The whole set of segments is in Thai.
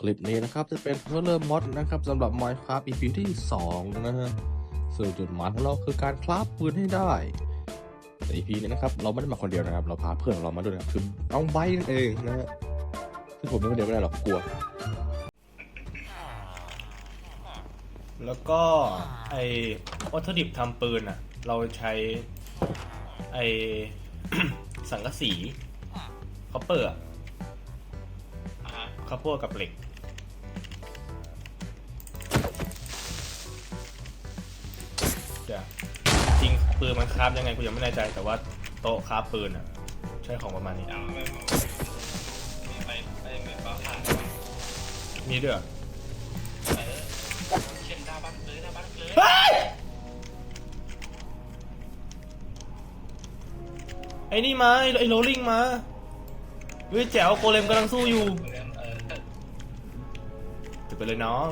คลิปนี้นะครับจะเป็นเพื่อเริ่มมอดนะครับสำหรับ Minecraft EP ที่ 2 นะฮะซึ่งจุดหมายของเราคือการคราฟปืนให้ได้แต่ EP นี้นะครับเราไม่ได้มาคนเดียวนะครับ เราพาเพื่อนของเรามาด้วยนะครับคือน้องไบร์ทนั่นเองนะฮะซึ่งผมไม่คนเดียวไม่ได้หรอกกลัว แล้วก็ไอวัตถุดิบทำปืนอะ เราใช้ไอ สังกะสีคอปเปอร์คอปเปอร์กับเหล็ก เดี๋ยวจริงปืนมันคราฟยังไงกูยังไม่แน่ใจ แต่ว่าโต๊ะคราฟปืนอะ ใช้ของประมาณนี้เอาไม่ไม่ไม่ไม่ไม่บ้าผ่านมีด้วยเหรอเออเช่นดาบันเลยดาบันเลยไอ้นี่มาไอ้ไอ้โรลลิงมาเฮ้ยแจ๋วโกเลมกำลังสู้อยู่เออจะไปเลยน้อง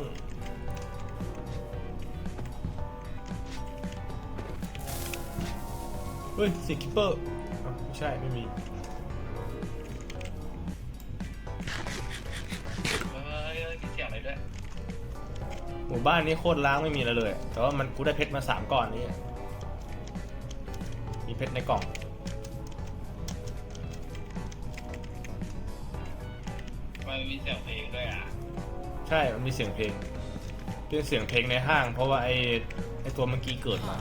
เฮ้ยเสียคิปเปอร์อ้าวไม่ใช่ไม่มีเออเสียงอะไรด้วย หมู่บ้านนี้โคตรล้างไม่มีอะไรเลย แต่ว่ามันกูได้เพชรมาสามก้อนนี่มีเพชรในกล่อง มันมีเสียงเพลงด้วยอะใช่ มันมีเสียงเพลง เป็นเสียงเพลงในห้าง เพราะว่าไอ้ไอ้ตัวเมื่อกี้เกิดมา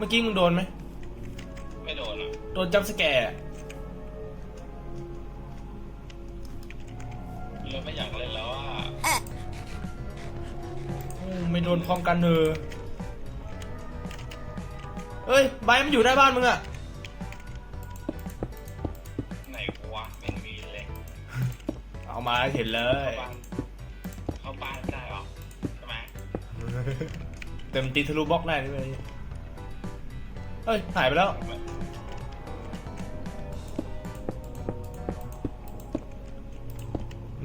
มื่อกี้มึงโดนไหม ไม่โดนอะโดนจัมป์สแกร์เราไม่อยากเล่นแล้วอะอืมไม่โดนพร้อมกันเนอเอ้ยใบมันอยู่หน้าบ้านมึงอะไหนวะไม่มีเลยเอามาให้เห็นเลยเข้าบ้านเข้าบ้านได้หรอใช่ไหมเต็มตีทะลุบล็อกได้นี่เลย เฮ้ย หายไปแล้ว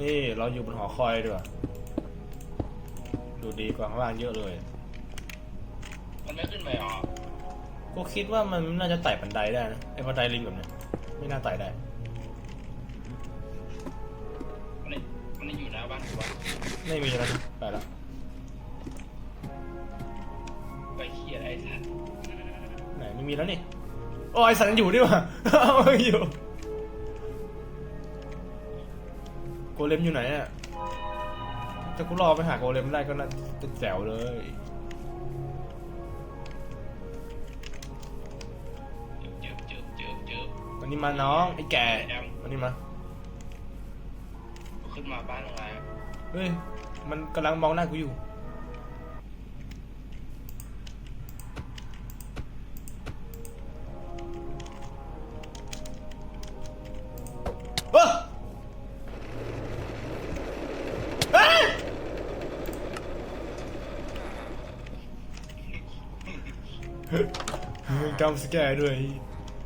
นี่เราอยู่บนหอคอยดีกว่าดูดีกว่าข้างล่างเยอะเลย มันไม่ขึ้นไปหรอก็คิดว่ามันน่าจะไต่บันไดได้นะไอ้บันไดลิงแบบเนี้ยไม่น่าไต่ได้ มันมันอยู่หน้าบ้านกูวะไม่มีแล้วนะไปแล้ว ม่มีแล้วนี่โอ้ยสันอยู่ดิว่ะเอาอยู่โกเลมอยู่ไหนอะถ้ากูรอไปหาโกเลมได้ก็น่าจะแจ๋วเลยเจิบเจิบเจิบเจิบวันนี้มาน้องไอ้แก่วันนี้มา ขึ้นมาบ้านอะไรเฮ้ยมันกำลังมองหน้ากูอยู่ จำสแกร์ด้วย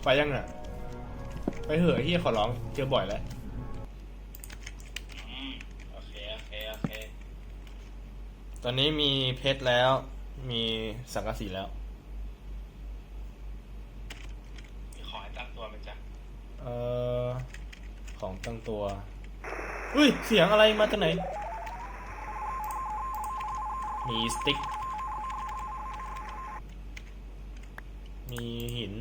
ไปยังอะ ไปเหอะเฮียขอร้องเจอบ่อยแล้วอืมโอเค โอเค โอเค ตอนนี้มีเพชรแล้ว มีสังกะสีแล้ว มีขอให้ตั้งตัวไหมจ๊ะเอ่อ ของตั้งตัว อุ้ย เสียงอะไรมาจากไหน มีสติ๊ก มีหิน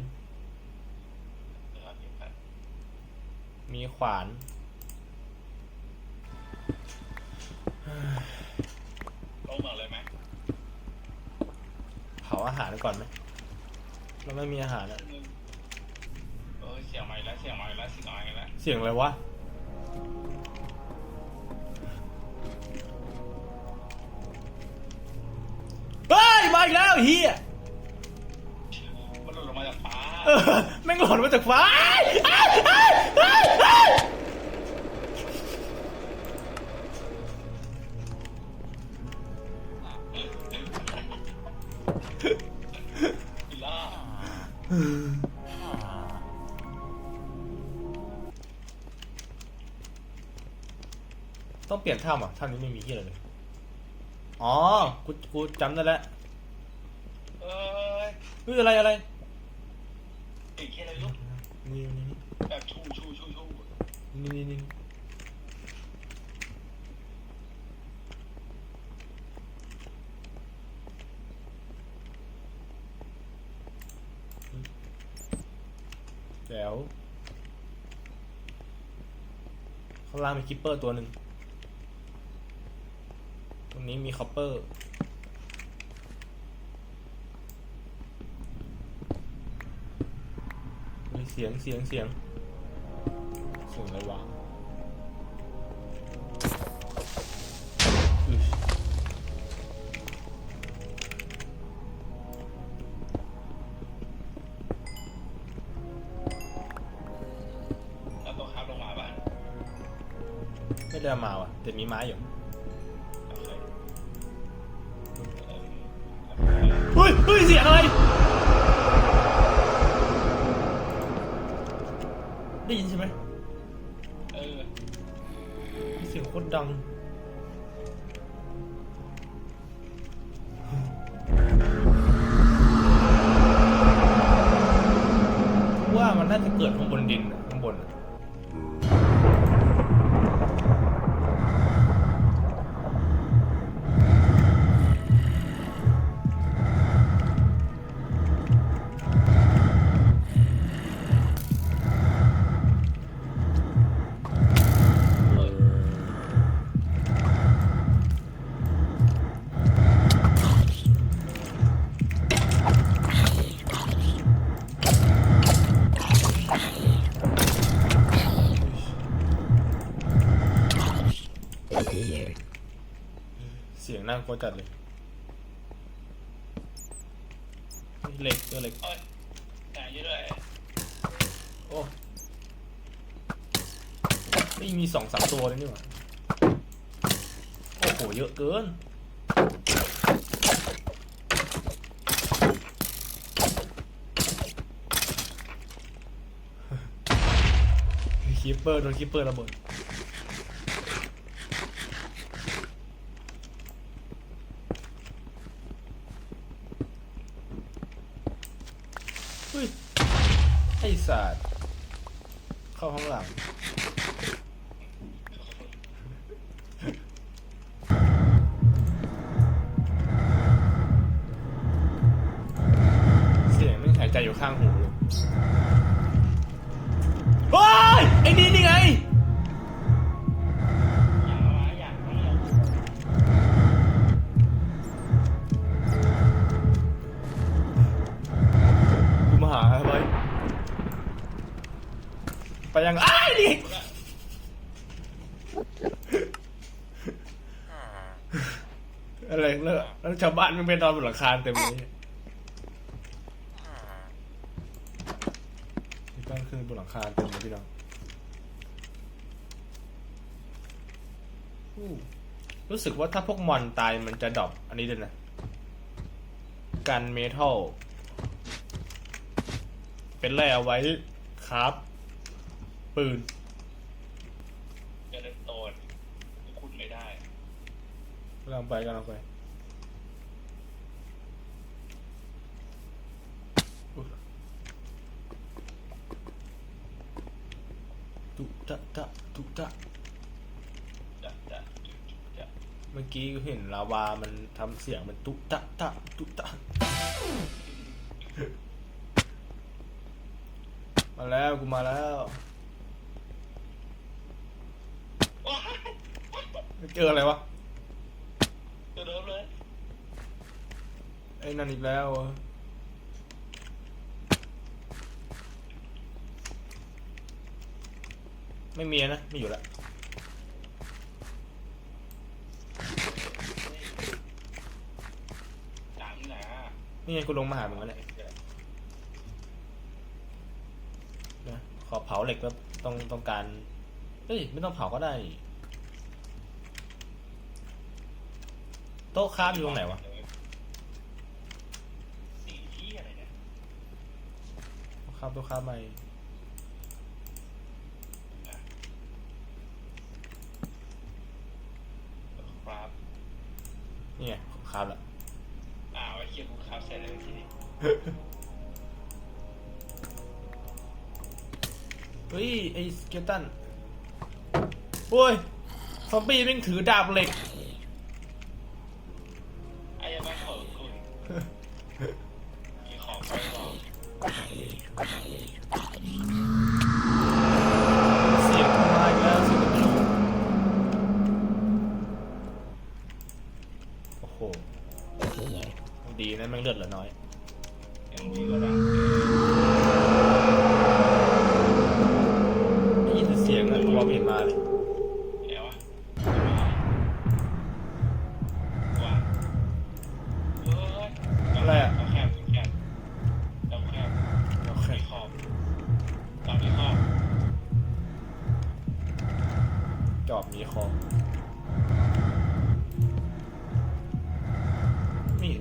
เดี๋ยวพี่ไปมีขวาน ลงมาเลยไหมเผาอาหารก่อนไหม เราไม่มีอาหารแล้วเออเสียงใหม่แล้วเสียงใหม่แล้วเสียงใหม่แล้วเสียงอะไรวะ เฮ้ย มาอีกแล้วเฮีย เออแม่งหล่นมาจากฟ้าอ้ายอ้ายอ้ายอ้ายอีล่าต้องเปลี่ยนถ้ำอะถ้ำนี้ไม่มีที่อะไรเลย อ๋อ กู กูจำได้แล้วเอ้ย เฮ้ยอะไรอะไร ไอ้เคียอะไรลูกนี่นี่แบบชูชูชูชูนี่นี่นี่แจ๋วข้างล่างมีคิปเปอร์ตัวหนึ่งตรงนี้มีคอปเปอร์ มีเสียงเสียงเสียงเสียงอะไรวะอึ๊ยแล้วตัวครับลงมาบ้านไม่ได้เอามาว่ะแต่มีไม้อยู่ ได้ยินใช่ไหมเออเสียงโคตรดังว่ามันน่าจะเกิดข้างบน น่ากลัวจัดเลยเหล็กเจอเหล็กโอ้ยแต่เยอะด้วยโอ้นี่มีสองสามตัวเลยนี่หว่าโอ้โหเยอะเกินคีปเปอร์โดนคีปเปอร์ระเบิด ข้างหูเลยเฮ้ยไอ้นี่นี่ไงอย่ามาอย่ามาอย่ากูมาหาไว้ไปยังอ้ายนี่อะไรแล้วแล้วชาวบ้านมันไปนอนบนหลังคาเต็มเลยมี บ้านขึ้นบนหลังคาเต็มเลยพี่น้องอู้รู้สึกว่าถ้าพวกมอนตายมันจะดรอปอันนี้ด้วยนะกันเมทัลเป็นแร่เอาไว้ครับปืนเจะเดินโตนคุณไม่ได้กำลังไปกำลังไป ตุตะตะตุตะจะจะจะเมื่อกี้เห็นลาวามันทำเสียงมันตุตะตะตุตะมาแล้วกูมาแล้วว้ายเจออะไรวะตัวเดิมเลยไอ้นั่นอีกแล้วเหรอ ไม่มีนะไม่อยู่ละสามหนานี่ไงกูลงมาหามึงแล้วเนี่ยนะขอเผาเหล็กแล้วต้องต้องการเฮ้ยไม่ต้องเผาก็ได้ โต๊ะค้าฟอยู่ตรงไหนวะสีที่อะไรเนี่ย โต๊ะค้าฟโต๊ะค้าฟไม่ ครับ นี่ไงครับละอ้าวไอ้เหี้ยกูครับเสร็จเลยทีนี้เฮ้ยไอ้สเกลตันโอ้ยซอมบี้แม่งถือดาบเหล็ก lượt là nói. Em chỉ có rằng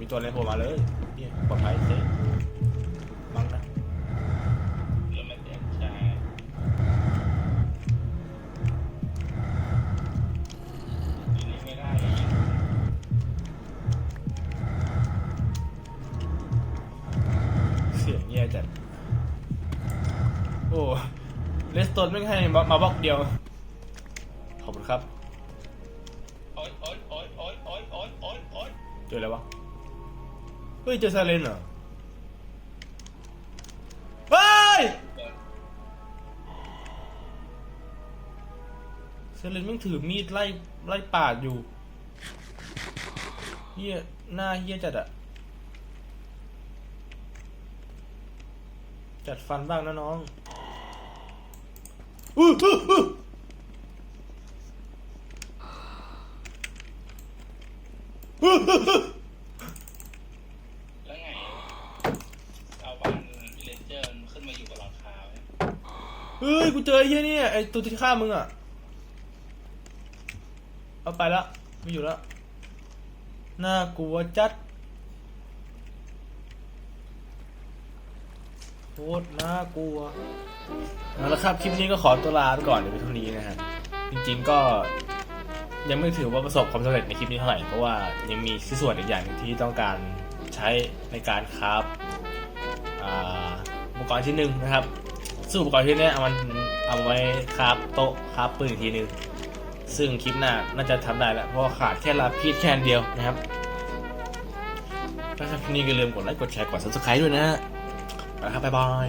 ตัวอะไรโผล่มาเลยเนี่ยปลอดภัยเซ็มั้งนะเริ่มไม่เต็มใช่ทีนี้ไม่ได้เลยเสียงแย่จัด โอ้เลสโตนไม่ให้มามาบล็อกเดียว ขอบคุณครับ โอ๊ยโอ๊ยโอ๊ยโอ๊ยโอ๊ยโอ๊ยโอ๊ยโอ๊ย เจออะไรวะเฮ้ยเจอซาเลนเหรอเฮ้ยซาเลนแม่งถือมีดไล่ไล่ปาดอยู่เฮียหน้าเฮียจัดอะจัดฟันบ้างนะน้องอื้ออื้ออื้ออื้ออื้ออื้อ แล้วไงเอาบ้านวิเลเจอร์ขึ้นมาอยู่บนหลังคาไว้ เฮ้ ยกูเจอไอ้เฮียเนี่ยไอ้ตัวที่ฆ่ามึงอะ เอาไปละไม่อยู่แล้วน่ากลัวจัดโคตรน่ากลัวเอาละครับคลิปนี้ก็ขอตัวลาไปก่อนเดี๋ยวไปเท่านี้นะฮะจริงๆก็ยังไม่ถือว่าประสบความสำเร็จในคลิปนี้เท่าไหร่เพราะว่ายังมีชิ้นส่วนอีกอย่างนึงที่ต้องการใช้ในการคราฟอ่าอุปกรณ์ชิ้นหนึ่งนะครับ ซึ่งอุปกรณ์ที่นี้เอามันเอาไว้คราฟโต๊ะคราฟปืนอีกทีนึง ซึ่งคลิปหน้าน่าจะทำได้แล้วเพราะขาดแค่ลาพีดแค่นเดียวนะครับถ้าชอบคลิปนี้ก็อย่าลืมกดไลค์กดแชร์กด subscribe ด้วยนะฮะไปครับบ๊ายบาย